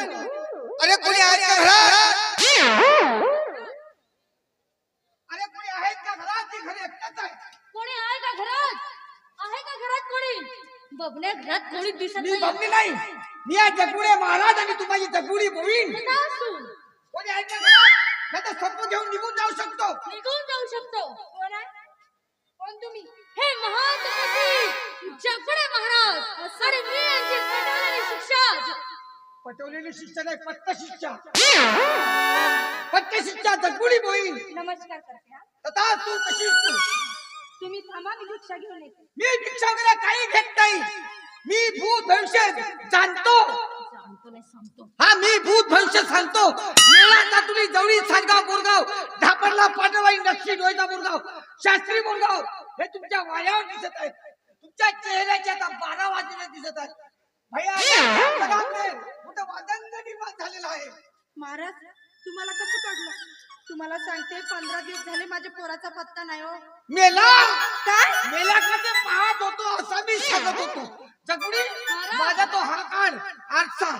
अरे कोणी आहेत का घरात? अरे कोणी आहेत का घरात? ती घरी एकटाच आहे. कोणी आहे का घरात? आहे का घरात कोणी? बबल्या घरात कोणी दिसत मी नाही. बबली नाही. मी आहे जगुडे महाराज आणि तू माझी जगुडी असू? कोणी आहे का घरात? नाही तर सर्व घेऊन निघून जाऊ शकतो. निघून जाऊ शकतो. कोण आहे? कोण तुम्ही? हे महान तपस्वी जगडे महाराज. अरे मी यांची पटवलेली शिक्षा पटवलेली शिक्षा नाही पट्ट शिक्षा. पट्ट शिक्षा जगुडी बोईन नमस्कार करते हा. तथा तू कशी तू? तुम्ही थांबा मी भिक्षा घेऊन येते. मी भिक्षा वगैरे काही घेत नाही. मी भूत भविष्य जाणतो. सांगतो नाही सांगतो. हा मी भूत भविष्य सांगतो. मेला तुली जवळी सातगाव बोरगाव ढापरला पांडवाई नक्षी डोयचा बोरगाव शास्त्री बोरगाव हे तुमच्या वायावर दिसत आहेत. तुमच्या चेहऱ्याचे आता बारा वाजलेले दिसत आहेत. भैया आहे. महाराज तुम्हाला कसं कळलं? तुम्हाला सांगते पंधरा दिवस झाले माझ्या पोराचा पत्ता नाही हो. मेला? काय? मेल्याकडे पाहत होतो असा मी सांगत होतो. जगुडी माझा तो हा काढ आजचा.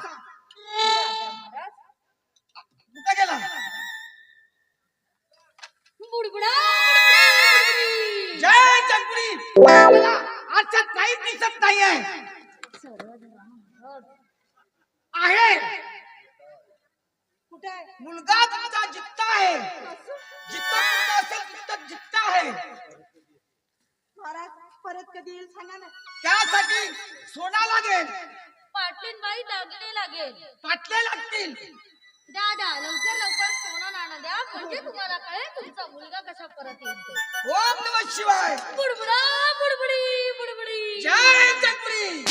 कुठे गेला? बुडबुडा जय जगुडी मला काहीच दिसत नाहीये. आहे. कुठे आहे? मुलगा तुमचा जित्ता आहे जित्ता तुमचा असेल तिथं जित्ता आहे. महाराज परत कधी येईल सांगा ना. त्यासाठी सोना लागेल. पाटलीन बाई दागिने लागेल. पाटले लागतील. द्या द्या लवकर लवकर सोनं नाणं द्या. म्हणजे तुम्हाला कळेल तुमचा मुलगा कसा परत येईल ते. ओम नम शिवाय. बुडबुडा बुडबुडी बुडबुडी. जय जगुडी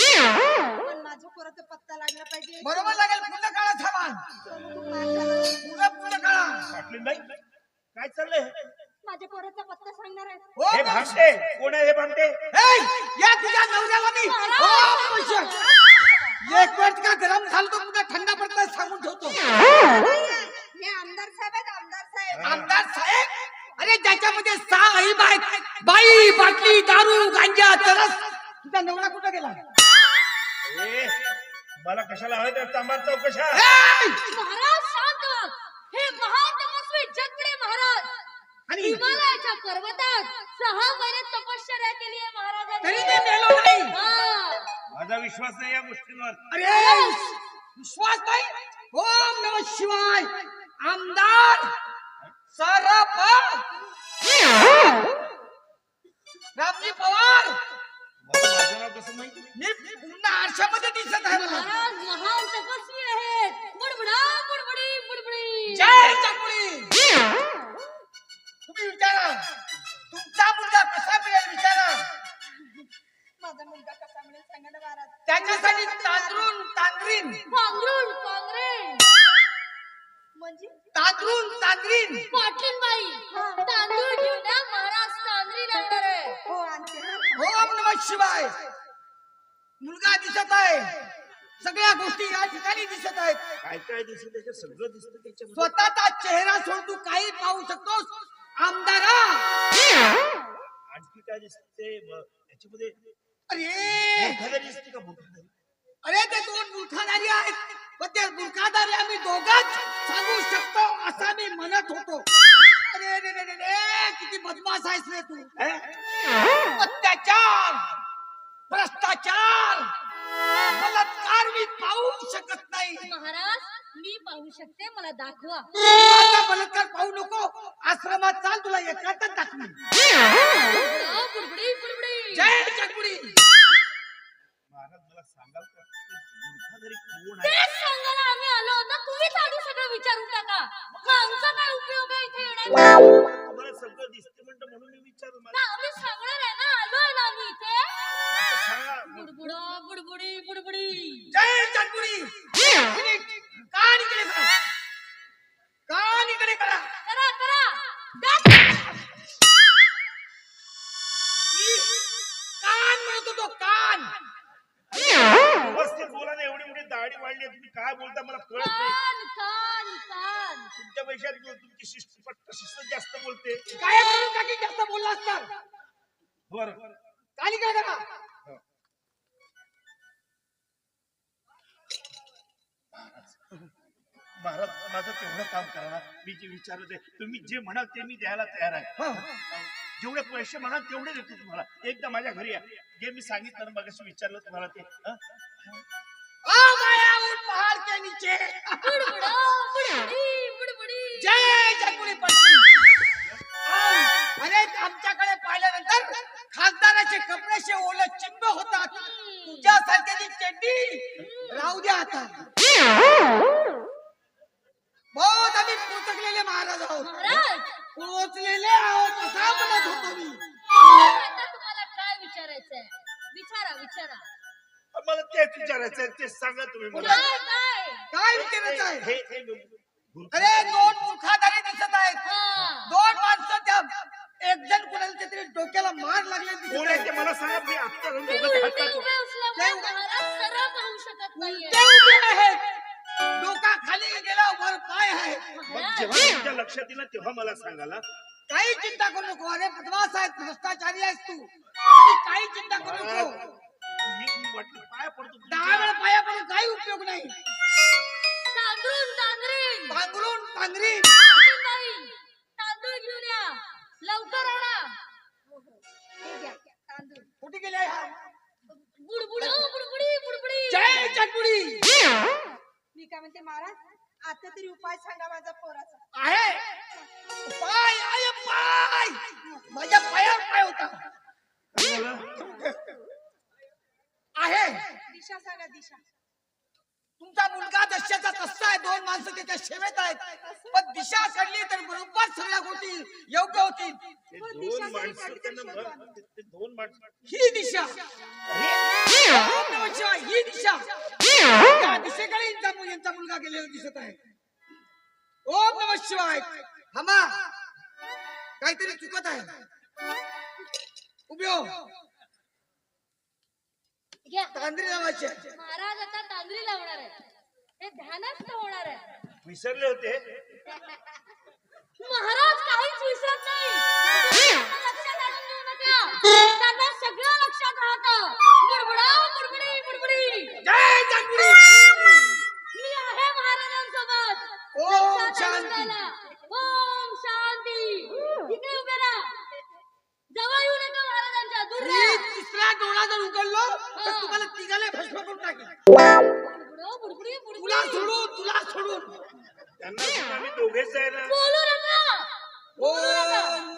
पण पोराचा पत्ता लागला पाहिजे. बरोबर लागेल. पूर्ण काळा बाई काय चाललंय? माझ्या पोराचा पत्ता सांगणार आहे. हे भामटे कोण आहे हे भामटे ए, या तुझ्या नवऱ्याला मी. शिवाय. एक वेळ का गरम झालं तर पुन्हा थंड पडत सांगून ठेवतो. हे आमदार साहेब आहेत आमदार साहेब. आमदार साहेब? अरे ज्याच्यामध्ये सहा अहिब आहेत बाई बाटली दारू गांजा चरस. तुझा नवरा कुठं गेला? ए, मला कशाला हवं त्या तांबार चौकशा ए! महाराज शांत व्हा. हे महान तपस्वी जगडे महाराज आणि हिमालयाच्या पर्वतात सहा महिने तपश्चर्या केली आहे तरी महाराजांनी मी मेलो नाही. हा. माझा विश्वास नाही या गोष्टींवर. अरे विश्वास नाही? ओम नम शिवाय. आमदार सरप. रामजी पवार. मला माझं नाव कसं माहिती? मी पुन्हा आरशामध्ये दिसत आहे मला. महाराज महान तपस्वी आहेत. बुडबुडी. शिवाय मुलगा दिसत आहे. सगळ्या गोष्टी या ठिकाणी दिसत आहेत. काय काय दिसत त्याच्यात सगळं दिसतं त्याच्यामध्ये. स्वतःचा चेहरा सोडून तू काही पाहू शकतोस. आमदारा! आणखी काय दिसत ब- त्याच्यामध्ये अरे! मूर्खाधारी दिसते का मूर्खाधारी? अरे ते दोन मूर्खाधारी आहेत. पण ते मूर्खाधारी आम्ही दोघच सांगू शकतो असं मी म्हणत होतो. अरे रे रे रे रे किती बदमाश आहेस रे तू. पाहू शकत नाही. महाराज मी पाहू शकते मला दाखवा. माझा बलात्कार पाहू नको. आश्रमात चाल तुला एकातच बुडबुडी बुडबुडी. जय जगुडी महाराज मला सांगाल का? ते मूर्खाधारी कोण आहे? तेच सांगायला आम्ही आलो होतो. तुम्हीच आधी सगळं विचारून टाका. मग आमचा काय उपयोग आहे इथे येण्याचा? तुम्हाला सगळं दिसते म्हणतं म्हणून मी विचारलं. ना आम्ही सांगणार दाढी वाढली आहे. तुम्ही काय बोलता मला कळत नाही. कान कान. कान तुमच्या पेक्षा तुमची शिस्त पट्ट शिस्त जास्त बोलते. काय म्हणून जास्त बोलला असणार बर. कान इकडे करा महाराज माझं तेवढं काम करा ना. मी जे विचारत आहे तुम्ही जे म्हणाल ते मी द्यायला तयार आहे. हा. जेवढे पैसे म्हणाल तेवढे देतो तुम्हाला. एकदा माझ्या घरी या. जे मी सांगितलं ना मगाशी विचारलं तुम्हाला ते हं? माया पहाड़ के नीचे. बुडबुडा, बुडबुडी, बुडबुडी. जय जगमुळी पडशी अरे आमच्याकडे पाहिल्यानंतर खासदाराचे कपडेचे ओले चिंब होतात. तुझ्यासारख्याची चड्डी राहू द्या आता. बहुत आम्ही महाराज आहोत. पोचलेले आहोत असा म्हणत होतो मी आता तुम्हाला काय विचारायचंय? विचारा विचारा. मला तेच विचारायचं आहे तेच सांगा तुम्ही मला. काय काय काय विचारायचं आहे? हे हे अरे दोन मुखाधारे दिसत आहेत. हा. दोन माणसं त्या एक जण कुणाला तरी डोक्याला मार लागले कोण आहे ते? आहेत. मला सांगा मी आत्ता जाऊन ते दोघांच्या उलटे हातात उभे असल्यामुळे ते- महाराज सरळ पाहू शकत नाहीये. ते उभे आहेत. डोका खाली गेला वर पाय आहे. मग जेव्हा तुमच्या लक्षात येईल ना, तेव्हा मला सांगाला काही चिंता करू नको. अरे बदमाश आहेस भ्रष्टाचारी आहेस तू. तरी काही चिंता करू नको. मी वाटलं पाय पडतो दहा वेळा पाया पडून काही उपयोग नाही. तांदूळ तांदरी पांघरी बाई तांदूळ. घेऊन या. लवकर आणा. हे घ्या, तांदूळ. कुठे गेले हा? बुडबुड बुडबुडी बुडबुडी. जय चटपुडी. मी काय म्हणते महाराज आता तरी उपाय सांगा माझा पोराचा. आहे. पाय आहे पाय माझ्या पायावर पाय होता. आहे दिशा सांगा दिशा. तुमचा मुलगा दशाचा तस्सा आहे? दोन माणसं त्याच्या सेवेत आहेत. पण दिशा काढली तर बरोबर सगळ्या गोष्टी योग्य होतील. ते दोन माणसं त्यांना मग- ते- ते दोन माणसं ही दिशा. ओम नमः शिवाय, ही दिशा. दिशेकडे यांचा मु- यांचा मुलगा गेलेला दिसत आहे. ओम नम शिवाय. थांबा. काहीतरी चुकत आहे. उभी हो. घ्या तांदरी लावायची. महाराज आता तांदळी लावणार आहे हे ध्यानस्थ होणार आहे. विसरले होते. महाराज काहीच विसरत नाही. लक्षात आणून देऊ नका. त्यांना सगळं लक्षात राहतं. त्यांना सुद्धा आम्ही दोघेच आहे ना बोलू नका. ओम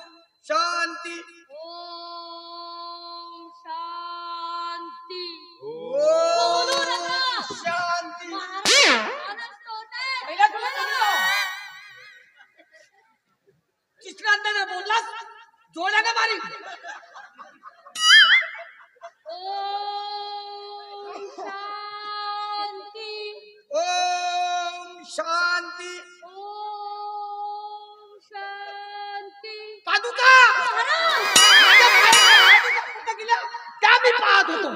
शांती. ओम शांती. ओम बोलू नका. शांती. महाराज आनंद होताय. पहिला तुला बोललो. तिसऱ्यांदा बोललास? जोड्याने मारी. त्या मी पाहत होतो.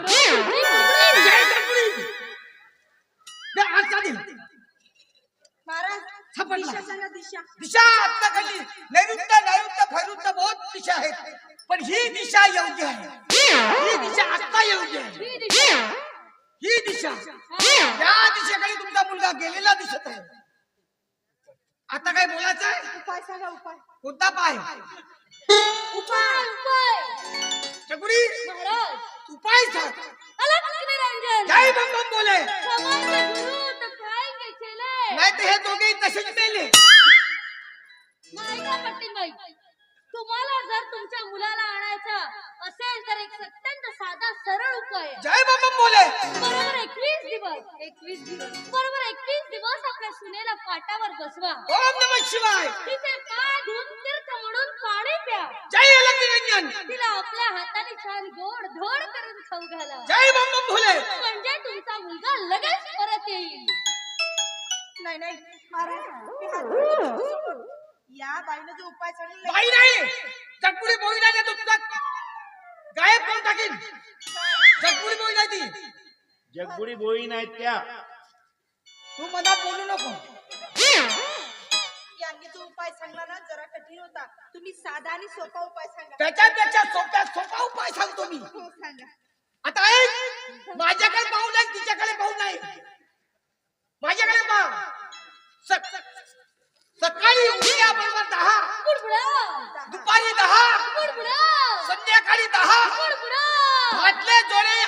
दिशा आता खाली. नैऋत्य नैऋत्य बहुत दिशा आहेत. पण ही दिशा योग्य आहे. ही दिशा आता योग्य आहे. ही दिशा. ही दिशा या दिशेकडे तुमचा मुलगा गेलेला दिसत आहे. आता काय बोलायचं आहे उपाय सांगा उपाय. कोणता पाय? उपाय. उपाय. चकुडी महाराज. उपाय सांग अलग निरंजन जय बम बम बोले. काय काय नाही तर हे दोघे तसेच मेले. तुम्हाला जर तुमच्या मुलाला आणायचं असेल तर एक अत्यंत साधा सरळ उपाय. जय बम बम बोले. बरोबर एकवीस दिवस. एकवीस दिवस. बरोबर एकवीस दिवस आपल्या सुनेला पाटावर बसवा. ओम नम शिवाय. तिचे पाय धुवून जय अलग तिला आपल्या हाताने छान गोड धोड करून खाऊ घाला. जय बम बम भोले म्हणजे तुमचा मुलगा लगेच परत येईल. नाही नाही. महाराज मी हात जोडतो तुमच्यासमोर. या बाईनं जो उपाय सांगितला. बाई नाही. चटपुडी बोई नाही तो गायब करून टाकीन. चटपुडी बोई नाही ती जगबुडी बोई नाहीत त्या. तू मनात बोलू नको. सांगला ना जरा कठीण होता. तुम्ही साधा आणि सोपा उपाय सांगा. त्याच्यापेक्षा सोप्या सोपा उपाय सांगतो मी. हो, आता माझ्याकडे पाहू नाही तिच्याकडे पाहू नाही. माझ्याकडे पाह. सकाळी उठल्या बरोबर दहा. दुपारी दहा. संध्याकाळी दहा. फाटले जोडे